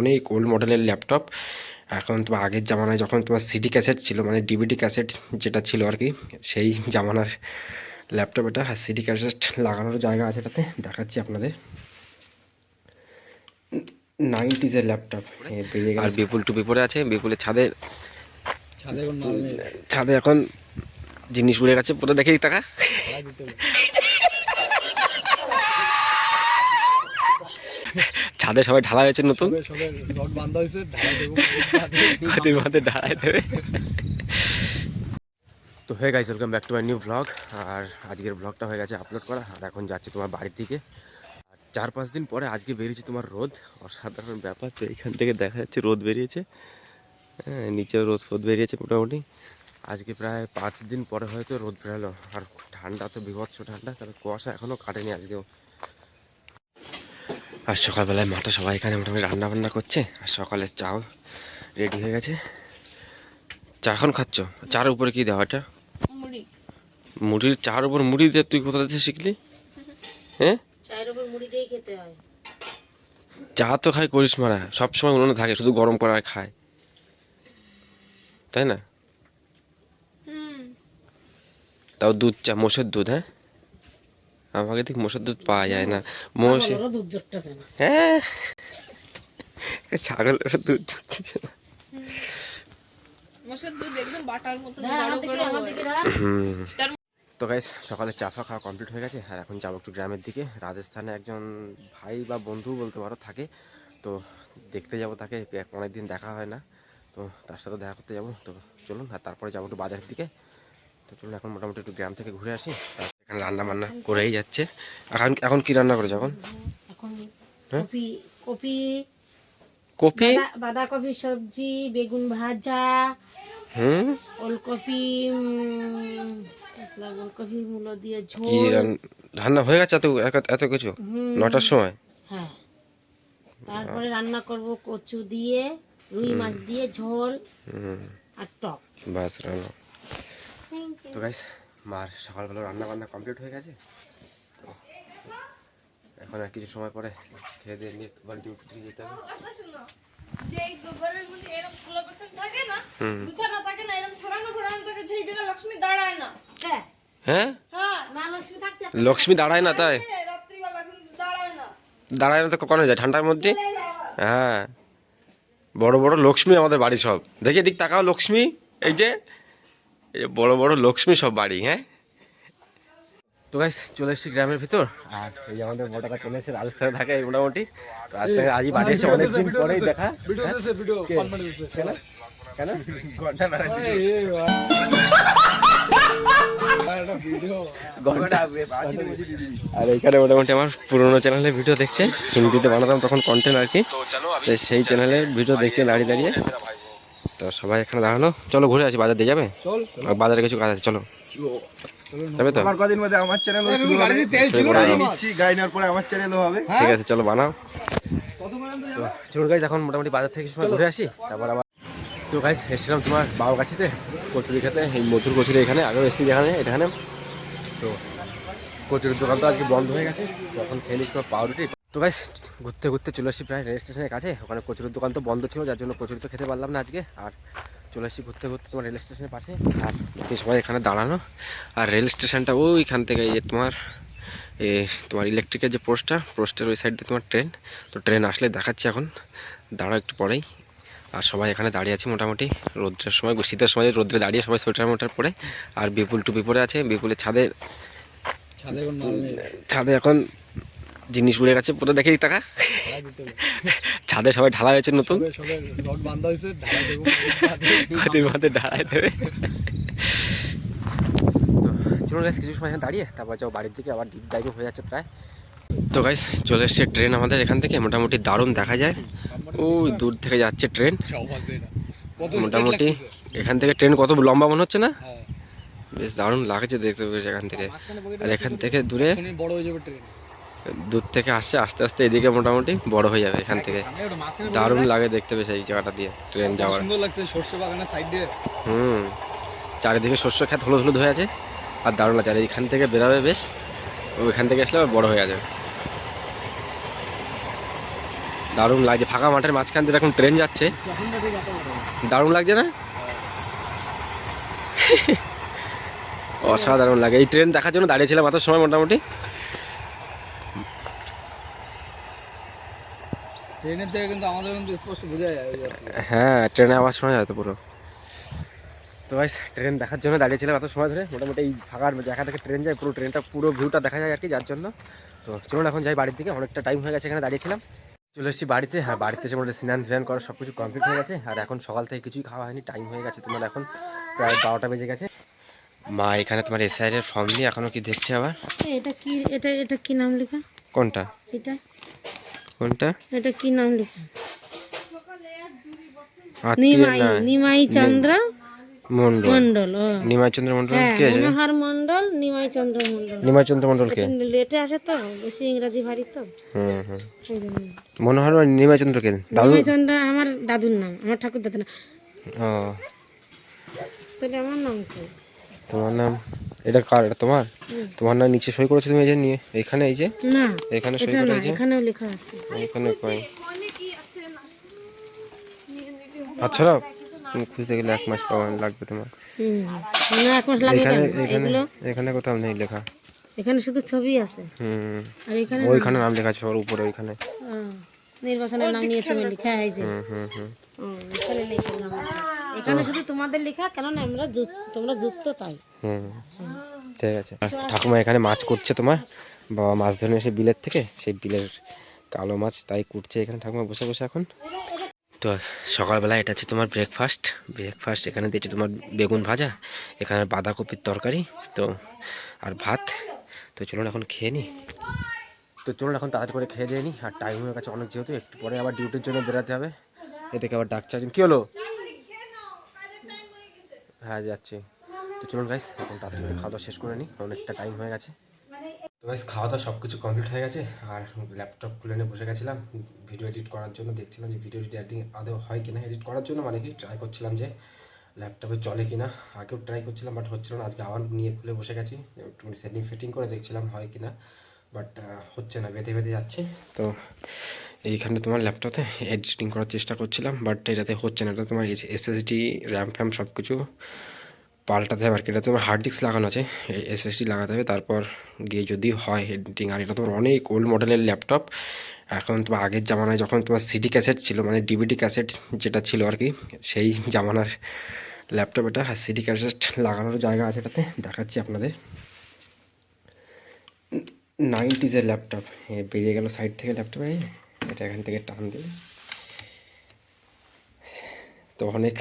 অনেক ওল্ড মডেলের ল্যাপটপ এখন তোমার আগের জামানায় যখন তোমার সিডি ক্যাসেট ছিল মানে ডিভিডি ক্যাসেট যেটা ছিল আর কি সেই জামানার ল্যাপটপ এটা। আর সিডি ক্যাসেট লাগানোর জায়গা আছে এটাতে দেখাচ্ছি আপনাদের। নাইনটিজের ল্যাপটপ বেরিয়ে গেল আর বিপুল টুপি পরে আছে বিপুলের ছাদে। ছাদে এখন জিনিস উড়ে গেছে পুরো দেখে টাকা ছাদে সবাই ঢালা হয়েছে নতুন? ক্ষতির মধ্যে ঢালাই দেবে। তো হয়ে গেছে welcome back to my new blog আর আজকের ব্লগটা হয়ে গেছে আপলোড করা আর এখন যাচ্ছি তোমার বাড়ির দিকে। আর চার পাঁচ দিন পরে আজকে বেরিয়েছে তোমার রোদ। অসাধারণ ব্যাপার তো এইখান থেকে দেখা যাচ্ছে রোদ বেরিয়েছে। হ্যাঁ নিচেও রোদ ফোদ বেরিয়েছে মোটামুটি। আজকে প্রায় পাঁচ দিন পরে হয়তো রোদ বেরোলো। আর ঠান্ডা তো বিভৎস ঠান্ডা তবে কুয়াশা এখনও কাটেনি আজকেও। আর সকালবেলায় মাটা সবাই এখানে মোটামুটি রান্না বান্না করছে আর সকালের চাও রেডি হয়ে গেছে। চা এখন খাচ্ছ? চার উপরে কি দেওয়া এটা? মুড়ির চার উপর মুড়ি দিয়ে তুই কোথা থেকে শিখলি? হ্যাঁ? চায়ের উপর মুড়ি দিয়ে খেতে হয়। চা তো খাই করিস মারা সবসময় উনুনে থাকে শুধু গরম করা খায়। তাই না? হুম। তাও দুধ চা মোষের দুধ হ্যাঁ? আমাকে দেখ মোষের দুধ পাওয়া যায় না। মোষে বড় দুধ জটতেছে না। হ্যাঁ। ছাগলের দুধ জুটছে না। তো গাইস সকালে চা ফা খাওয়া কমপ্লিট হয়ে গেছে আর এখন যাব একটু গ্রামের দিকে। রাজস্থানে একজন ভাই বা বন্ধু বলতে পারো থাকে তো দেখতে যাব তাকে অনেক দিন দেখা হয় না তো তার সাথে দেখা করতে যাব। তো চলুন আর তারপরে যাব একটু বাজারের দিকে। তো চলুন এখন মোটামুটি একটু গ্রাম থেকে ঘুরে আসি রান্না বান্না করেই যাচ্ছে। এখন এখন কি রান্না করেছে এখন? এখন হ্যাঁ? কপি কপি কপি? বাঁধা- বাঁধাকপি সবজি বেগুন ভাজা হুম? ওলকপি উম, ওলকপি মূলো দিয়ে ঝোল। রান- রান্না হয়ে গেছে এত এত- এত কিছু? নটার সময়? হ্যাঁ। তারপরে রান্না করব কচু দিয়ে রুই মাছ দিয়ে ঝোল আর টক। বাস রান্না। তো গাইস মার সকালবেলা রান্না বান্না কমপ্লিট হয়ে গেছে? তো এখন আর কিছু সময় পরে খেয়ে দিয়ে নিয়ে আবার ডিউটি যেতে হবে। যে এই ঘরের মধ্যে এরকম খোলা person থাকে না, থাকে না, এরকম ছড়ানো ছড়ানো থাকে, সেই জায়গায় লক্ষ্মী দাঁড়ায় না। হ্যাঁ হ্যাঁ? হ্যাঁ, মা লক্ষ্মী থাকতে লক্ষ্মী দাঁড়ায় না তাই? রাত্রিবেলা কিন্তু দাঁড়ায় না। দাঁড়ায় না তো কখনো যায়? ঠান্ডার মধ্যে? হ্যাঁ। বড় বড় লক্ষ্মী আমাদের বাড়ি সব। দেখি এদিক তাকাও লক্ষ্মী এই যে। এই যে বড় বড় লক্ষ্মী সব বাড়ি হ্যাঁ? তো গাইস চলে এসেছি গ্রামের ভিতর আর এই যে আমাদের মোটাটা চলে এসেছে রাজস্থানে থাকে এই মোটামুটি রাজস্থানে আজই বাড়ি এসে অনেকদিন পরেই দেখা। হ্যাঁ? কেন? আর এখানে মোটামুটি আমার পুরোনো চ্যানেলে ভিডিও দেখছে হিন্দিতে বানাতাম তখন কন্টেন্ট আর কি। তো সেই চ্যানেলে ভিডিও দেখছে দাঁড়িয়ে দাঁড়িয়ে। তো সবাই এখানে দাঁড়ানো। চলো ঘুরে আসি বাজার দিয়ে যাবে? আর বাজারে কিছু কাজ আছে চলো। যাবে তো? আমার কদিন মধ্যে আমার চ্যানেল শুরু হবে? নেওয়ার পরে আমার চ্যানেলও হবে। ঠিক আছে চলো বানাও। তো চলুন গাইজ এখন মোটামুটি বাজার থেকে সময় ঘুরে আসি। তারপর আবার তো গাইজ এসেছিলাম তোমার বাবু কাছিতে কচুরি খেতে। এই মধুর কচুরি এখানে আগেও এসেছি যেখানে এখানে। তো কচুরির দোকান তো আজকে বন্ধ হয়ে গেছে। তো এখন খেয়ে নিচ্ছি পাউরুটি। তো গাইজ ঘুরতে ঘুরতে চলে আসছি প্রায় রেল স্টেশনের কাছে। ওখানে কচুরির দোকান তো বন্ধ ছিল যার জন্য কচুরি তো খেতে পারলাম না আজকে। আর চলে আসছি ঘুরতে ঘুরতে তোমার রেল স্টেশনের পাশে। আর বাকি সবাই এখানে দাঁড়ানো। আর রেল স্টেশনটা ওইখান থেকে এই যে তোমার এ তোমার ইলেকট্রিকের যে পোস্টটা পোস্টের ওই সাইডে তোমার ট্রেন তো ট্রেন আসলে দেখাচ্ছে এখন। দাঁড়াও একটু পরেই। আর সবাই এখানে দাঁড়িয়ে আছে মোটামুটি। রোদ্রের সময় শীতের সময় রোদ্রে দাঁড়িয়ে সবাই সোয়েটার মোটার পরে। আর বিপুল টুপি পরে আছে। বিপুলের ছাদে ছাদে এখন জিনিস উড়ে গেছে পুরো দেখে টাকা ছাদে সবাই ঢালা হয়েছে নতুন। ঢালাই দেবে তো চলুন গাইস কিছু সময় দাঁড়িয়ে তারপর যাও বাড়ির দিকে আবার ডিপ ড্রাইভে হয়ে যাচ্ছে প্রায়। তো গাইস চলে এসছে ট্রেন আমাদের এখান থেকে মোটামুটি দারুণ দেখা যায়। ওই দূর থেকে যাচ্ছে ট্রেন মোটামুটি এখান থেকে ট্রেন কত লম্বা মনে হচ্ছে না? বেশ দারুণ লাগছে দেখতে বেশ এখান থেকে। আর এখান থেকে দূরে বড় হয়ে যাবে ট্রেন দূর থেকে আসছে আস্তে আস্তে এদিকে মোটামুটি বড় হয়ে যাবে এখান থেকে। দারুণ লাগে দেখতে বেশ এই জায়গাটা দিয়ে ট্রেন যাওয়ার। সুন্দর লাগছে সর্ষে বাগানের সাইড হুম চারিদিকে শস্য ক্ষেত হলুদ হলুদ হয়ে আছে আর দারুণ লাগছে আর এইখান থেকে বেরাবে বেশ ওইখান থেকে আসলে আবার বড় হয়ে যাবে। দারুণ লাগছে ফাঁকা মাঠের মাঝখান দিয়ে এখন ট্রেন যাচ্ছে দারুণ লাগছে না? অসাধারণ লাগে এই ট্রেন দেখার জন্য দাঁড়িয়েছিলাম এত সময় মোটামুটি। ট্রেনের থেকে কিন্তু আমাদের কিন্তু স্পষ্ট বোঝা যায়। হ্যাঁ ট্রেনে আওয়াজ শোনা যায় তো পুরো। তো ভাই ট্রেন দেখার জন্য দাঁড়িয়েছিলাম এত সময় ধরে। মোটামুটি এই ফাঁকার জায়গা থেকে ট্রেন যায় পুরো ট্রেনটা পুরো ভিউটা দেখা যায় আর কি যার জন্য। তো চলুন এখন যাই বাড়ির দিকে অনেকটা টাইম হয়ে গেছে এখানে দাঁড়িয়েছিলাম। চলে এসেছি বাড়িতে। হ্যাঁ বাড়িতে এসে মোটামুটি স্নান ফ্যান করা সব কিছু কমপ্লিট হয়ে গেছে। আর এখন সকাল থেকে কিছুই খাওয়া হয়নি টাইম হয়ে গেছে তোমার এখন প্রায় বারোটা বেজে গেছে। মা এখানে তোমার এসআইয়ের ফর্ম দিয়ে এখনও কি দেখছে আবার? এটা কি এটা এটা কি নাম লেখা? কোনটা? এটা? কোনটা? এটা কি নাম লেখা? নিমাই না। নিমাই চন্দ্র মন্ডল মন্ডল নিমাই চন্দ্র মন্ডল হ্যাঁ কে আছে? মনোহর মন্ডল নিমাই চন্দ্র মন্ডল নিমাই চন্দ্র মন্ডল কে? লেটে আসে তো বেশি ইংরাজি ভারী তো। হুম হুম। সেই জন্য। মনোহর নিমাই চন্দ্র কে? দাদু? নিমাই চন্দ্র আমার দাদুর নাম আমার ঠাকুর দাদুর নাম। ও। তাহলে আমার নাম কি? তোমার নাম? এটা কার? এটা তোমার? তোমার নাম নিচে সই করেছ তুমি এই যে নিয়ে? এখানে এই যে? না এখানে সই এটা করে এই যে? এখানেও লেখা আছে। এখানে কই আচ্ছা না তুমি খুঁজতে গেলে এক মাস পাওয়া লাগবে তোমার। হুম না এক মাস লাগে এখানে এখানে এখানে কোথাও নেই লেখা। এখানে শুধু ছবি আছে। হুম আর এখানে ওইখানে নাম লেখা আছে ওর উপরে ওইখানে। নির্বাচনের নাম নিয়ে তুমি লেখা এই যে। হুম হুম হুম। ও, এখানে লেখা নাম আছে। এখানে শুধু তোমাদের লেখা, কেননা আমরা তোমরা যুক্ত তাই। হুম, ঠিক আছে। ঠাকুমা এখানে মাছ করছে তোমার? বাবা মাছ ধরে এসে বিলের থেকে? সেই বিলের কালো মাছ তাই কুটছে এখানে ঠাকুমা বসে বসে এখন। তো সকালবেলা এটা হচ্ছে তোমার ব্রেকফাস্ট ব্রেকফাস্ট এখানে দিয়েছে তোমার বেগুন ভাজা, এখানে বাঁধাকপির তরকারি, তো আর ভাত। তো চলুন এখন খেয়ে নিই তো চলুন এখন তাড়াতাড়ি করে খেয়ে দিয়ে নিই আর টাইম হয়ে গেছে অনেক যেহেতু, একটু পরে আবার ডিউটির জন্য বেরোতে হবে। এদিকে আবার ডাকছে কী হলো? হ্যাঁ যাচ্ছে। তো চলুন গাইস এখন তাড়াতাড়ি খাওয়া দাওয়া শেষ করে নিই অনেকটা টাইম হয়ে গেছে। তো গাইস খাওয়া দাওয়া সব কিছু কমপ্লিট হয়ে গেছে, আর ল্যাপটপ খুলে নিয়ে বসে গেছিলাম ভিডিও এডিট করার জন্য দেখছিলাম যে ভিডিও এডিটিং আদৌ হয় কিনা এডিট করার জন্য মানে কি ট্রাই করছিলাম যে ল্যাপটপে চলে কিনা, আগেও ট্রাই করছিলাম বাট হচ্ছিল না, আজকে আবার নিয়ে খুলে বসে গেছি একটু সেটিং ফিটিং করে দেখছিলাম হয় কিনা। বাট হচ্ছে না, বেঁধে বেঁধে যাচ্ছে। তো এইখানে তোমার ল্যাপটপে এডিটিং করার চেষ্টা করছিলাম বাট এটাতে হচ্ছে না। এটা তোমার এসএসডি র্যাম ফ্যাম সব কিছু পাল্টাতে হবে। আর কি, এটা তোমার হার্ড ডিস্ক লাগানো আছে এসএসডি লাগাতে হবে। তারপর গিয়ে যদি হয় এডিটিং আর এটা তোমার অনেক ওল্ড মডেলের ল্যাপটপ এখন তোমার আগের জামানায় যখন তোমার সিডি ক্যাসেট ছিল মানে ডিভিডি ক্যাসেট যেটা ছিল আর কি, সেই জামানার ল্যাপটপ এটা, আর সিডি ক্যাসেট লাগানোর জায়গা আছে এটাতে। দেখাচ্ছি আপনাদের। নাইনটিজের ল্যাপটপ বেরিয়ে গেল সাইড থেকে ল্যাপটপে এটা এখান থেকে টান দিলে। তো অনেক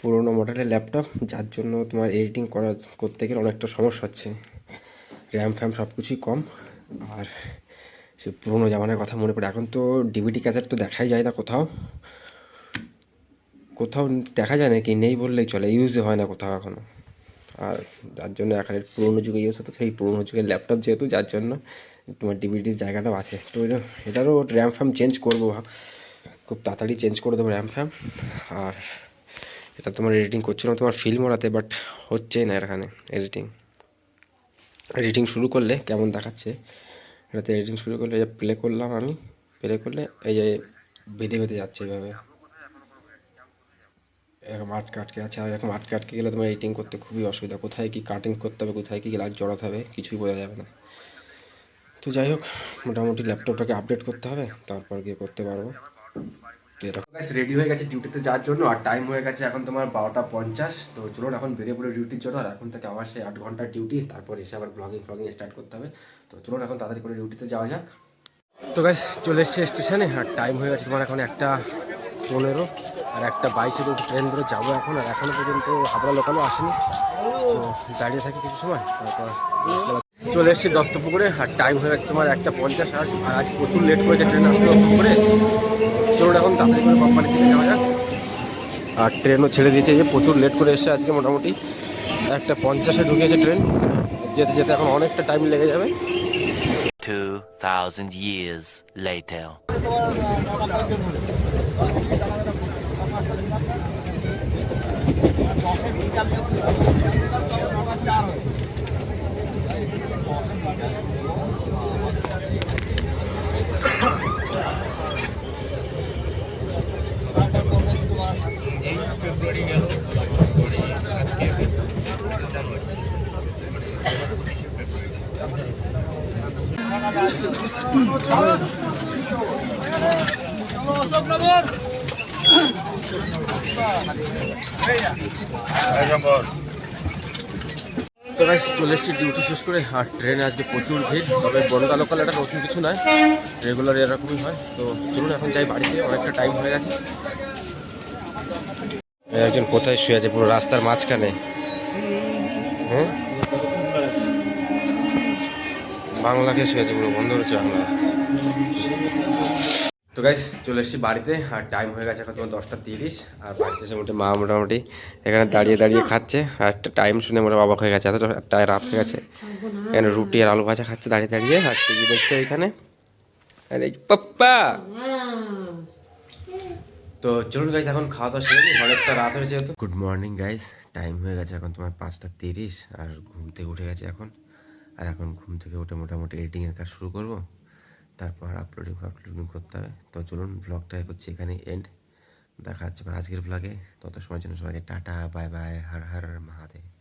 পুরোনো মডেলের ল্যাপটপ যার জন্য তোমার এডিটিং করা করতে গেলে অনেকটা সমস্যা হচ্ছে। র্যাম ফ্যাম সব কিছুই কম। আর সে পুরোনো জামানার কথা মনে পড়ে। এখন তো ডিভিডি ক্যাসেট তো দেখাই যায় না কোথাও। কোথাও দেখা যায় নাকি নেই বললেই চলে। ইউজে হয় না কোথাও এখনও আর যার জন্য এখন পুরোনো যুগে ইউজ হতো, সেই পুরোনো যুগের ল্যাপটপ যেহেতু, যার জন্য তোমার ডিভিডির জায়গাটাও আছে তো এটা, এটারও র্যাম ফ্যাম চেঞ্জ করব খুব তাড়াতাড়ি চেঞ্জ করে দেবো র্যাম ফ্যাম। আর এটা তোমার এডিটিং করছিলাম, তোমার ফিল্ম ওরাতে বাট হচ্ছেই না এখানে এডিটিং এডিটিং শুরু করলে কেমন দেখাচ্ছে? এটাতে এডিটিং শুরু করলে প্লে করলাম আমি প্লে করলে এই যে বেঁধে বেঁধে যাচ্ছে এইভাবে এরকম আটকে আটকে আছে আর এরকম আটকে আটকে গেলে তোমার এডিটিং করতে খুবই অসুবিধা। কোথায় কি কাটিং করতে হবে কোথায় কি লাইট জড়াতে হবে কিছুই বোঝা যাবে না। তো যাই হোক মোটামুটি ল্যাপটপটাকে আপডেট করতে হবে তারপর গিয়ে করতে পারব। রেডি হয়ে গেছে ডিউটিতে যাওয়ার জন্য আর টাইম হয়ে গেছে এখন তোমার বারোটা পঞ্চাশ। তো চলুন এখন বেরিয়ে পড়ে ডিউটির জন্য আর এখন থেকে আবার সেই আট ঘণ্টার ডিউটি তারপর এসে আবার ব্লগিং ফ্লগিং স্টার্ট করতে হবে। তো চলুন এখন তাড়াতাড়ি করে ডিউটিতে যাওয়া যাক। তো গাইস চলে এসেছি স্টেশনে আর টাইম হয়ে গেছে তোমার এখন একটা পনেরো আর একটা বাইশে তো ট্রেন ধরে যাব এখন আর এখনও পর্যন্ত হাবড়া লোকালও আসেনি। দাঁড়িয়ে থাকি কিছু সময় তারপর চলে এসেছি দত্তপুকুরে আর টাইম হয়ে গেছে তোমার একটা পঞ্চাশ আজ আর আজ প্রচুর লেট করেছে ট্রেন আসতে দত্তপুকুরে। চলুন এখন তাড়াতাড়ি করে কোম্পানি থেকে যাওয়া যাক। আর ট্রেনও ছেড়ে দিয়েছে যে প্রচুর লেট করে এসেছে আজকে মোটামুটি। একটা পঞ্চাশে ঢুকিয়েছে ট্রেন যেতে যেতে এখন অনেকটা টাইম লেগে যাবে। 2,000 years later. चार তো গাইস চলে এসেছি ডিউটি শেষ করে। আর ট্রেনে আজকে প্রচুর ভিড়, তবে বনগা লোকাল এটা নতুন কিছু নয়। রেগুলার এরকমই হয়। তো চলুন, এখন যাই বাড়িতে, অনেকটা টাইম হয়ে গেছে। একজন কোথায় শুয়ে আছে? পুরো রাস্তার মাঝখানে। বাংলাকে শুয়ে আছে পুরো বন্ধ রয়েছে বাংলা তো গাইস চলে এসেছি বাড়িতে। আর টাইম হয়ে গেছে এখন তোমার দশটা তিরিশ। আর বাড়িতে এসে মোটামুটি মা মোটামুটি এখানে দাঁড়িয়ে দাঁড়িয়ে খাচ্ছে। আর একটা টাইম শুনে মোটা অবাক হয়ে গেছে। এতটা রাত হয়ে গেছে। এখানে রুটি আর আলু ভাজা খাচ্ছে দাঁড়িয়ে দাঁড়িয়ে। আর টিভি দেখছে এখানে। আর এই পাপ্পা! তো চলুন গাইজ এখন খাওয়া দাওয়া সেরে অনেকটা রাত হয়েছে যেহেতু। গুড মর্নিং গাইজ টাইম হয়ে গেছে এখন তোমার পাঁচটা তিরিশ। আর ঘুম থেকে উঠে গেছে এখন। আর এখন ঘুম থেকে উঠে মোটামুটি এডিটিংয়ের কাজ শুরু করব। তারপর আপলোডিং আপলোডিং করতে হবে। তো চলুন ব্লগটা করছি এখানে এন্ড দেখা হচ্ছে আজকের ব্লগে তত সময়ের জন্য সবাইকে tata bye bye Har Har, Mahadev.